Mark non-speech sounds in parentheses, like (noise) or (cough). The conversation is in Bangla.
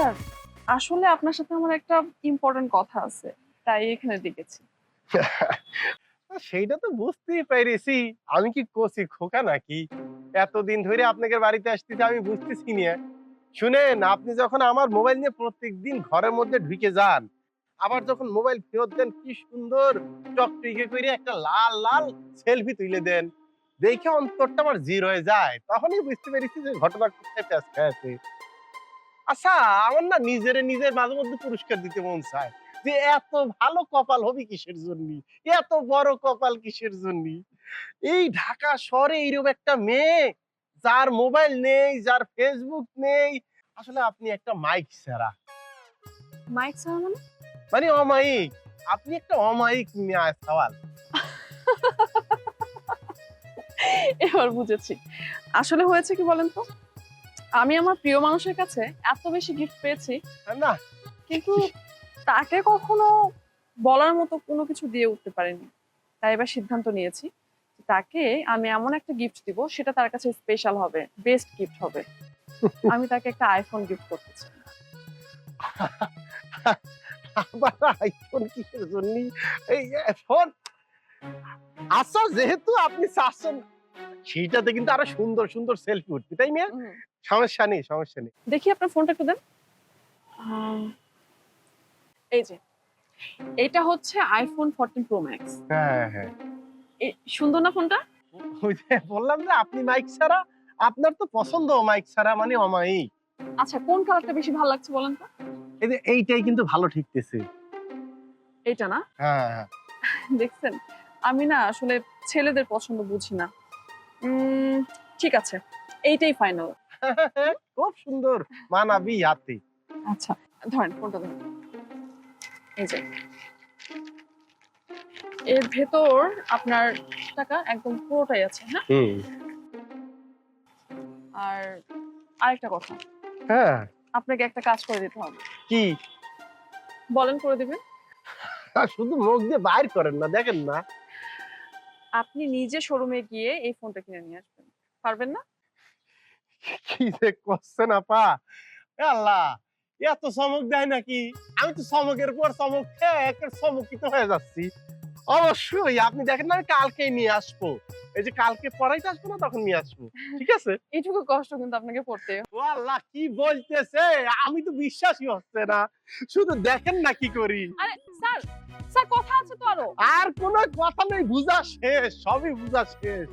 স্যার আসলে আপনার সাথে আমার একটা ইম্পর্টেন্ট কথা আছে, তাই এখানে ডেকেছি। (laughs) সেইটা তো বুঝতেই পেরেছি। আমি কি করছি খোকা নাকি? এতদিন ধরে আপনাদের বাড়িতে আসতেছি, আমি বুঝতেছি না। শুনেন, আপনি যখন আমার মোবাইল নিয়ে প্রত্যেকদিন ঘরের মধ্যে ঢুকে যান, আবার যখন মোবাইল ফেরত দেন, কি সুন্দর চকটিকে করে একটা লাল লাল সেলফি তুলে দেন। দেখে অন্তরটা আমার জির হয়ে যায়। তখনই বুঝতে পেরেছি যে ঘটনা কোথায় প্যাঁচ খেয়েছে আচ্ছা আমার না নিজের নিজের মাঝে মধ্যে পুরস্কার দিতে মন চায় যে এত ভালো কপাল হবে কিসের জন্য? এত বড় কপাল কিসের জন্য? এই ঢাকা শহরে এইরকম একটা মেয়ে যার মোবাইল নেই যার ফেসবুক নেই। আসলে আপনি একটা মাইক ছাড়া। মাইক স্যার মানে? মানে অমায়িক। আপনি একটা অমায়িক মেয়ে সওয়াল। এবার বুঝেছি। আসলে হয়েছে কি বলেন তো? আমি আমার প্রিয় মানুষের কাছে এত বেশি গিফট পেয়েছি। না। কিন্তু তাকে কখনো বলার মতো কোনো কিছু দিয়ে উঠতে পারিনি। তাই এবার সিদ্ধান্ত নিয়েছি তাকে আমি এমন একটা গিফট দিব সেটা তার কাছে স্পেশাল হবে বেস্ট গিফট হবে। (laughs) আমি তাকে একটা আইফোন গিফট করতে চাই। আবার আইফোন কিসের জন্য? এই ফোন আচ্ছা যেহেতু আপনি চাচ্ছেন সেইটাতে কিন্তু আরও সুন্দর সুন্দর সেলফি উঠবে তাই মেয়ে? সমস্যা নেই সমস্যা নেই। দেখি আপনার ফোনটা একটু দেন। এই যে এটা হচ্ছে আইফোন ফোরটিন প্রো ম্যাক্স হ্যাঁ হ্যাঁ। সুন্দর না ফোনটা? ওই যে বললাম যে আপনি মাইক ছাড়া আপনার তো পছন্দ মাইক ছাড়া মানে অমায়িক আচ্ছা কোন কালারটা বেশি ভালো লাগছে বলেন তো? এই যে এইটাই কিন্তু ভালো ঠিকতেছে। এটা না? হ্যাঁ হ্যাঁ। দেখছেন? আমি না আসলে ছেলেদের পছন্দ বুঝি না। ঠিক আছে। এইটাই ফাইনাল (laughs) খুব সুন্দর। মানাবি হাতে। আচ্ছা ধরেন ফোনটা ধরেন? এই যে। এর ভেতর আপনার টাকা একদম পুরোটাই আছে হ্যাঁ? আর আরেকটা কথা। হ্যাঁ। আপনাকে একটা কাজ করে দিতে হবে। কি? বলেন করে দিবেন। (laughs) শুধু মুখ দিয়ে বাইর করেন না দেখেন না। আপনি নিজে শোরুমে গিয়ে এই ফোনটা কিনে নিয়ে আসবেন। পারবেন না? কি যে করছেন আপা? আল্লাহ এত চমক দেয় নাকি? আমি তো চমকের পর চমক চমকিত হয়ে যাচ্ছি। অবশ্যই আপনি দেখেন না আমি কালকেই নিয়ে আসব। এই যে কালকে পড়াইতে আসব না তখন নিয়ে আসব। ঠিক আছে? (laughs) এইটুকু কষ্ট কিন্তু আপনাকে পড়তে। ও আল্লাহ কি বলতেছে? আমি তো বিশ্বাসই হচ্ছে না। শুধু দেখেন না কি করি। আরে স্যার স্যার কথা আছে আর কোনো কথা নেই বুঝা শেষ সবই বুঝা শেষ।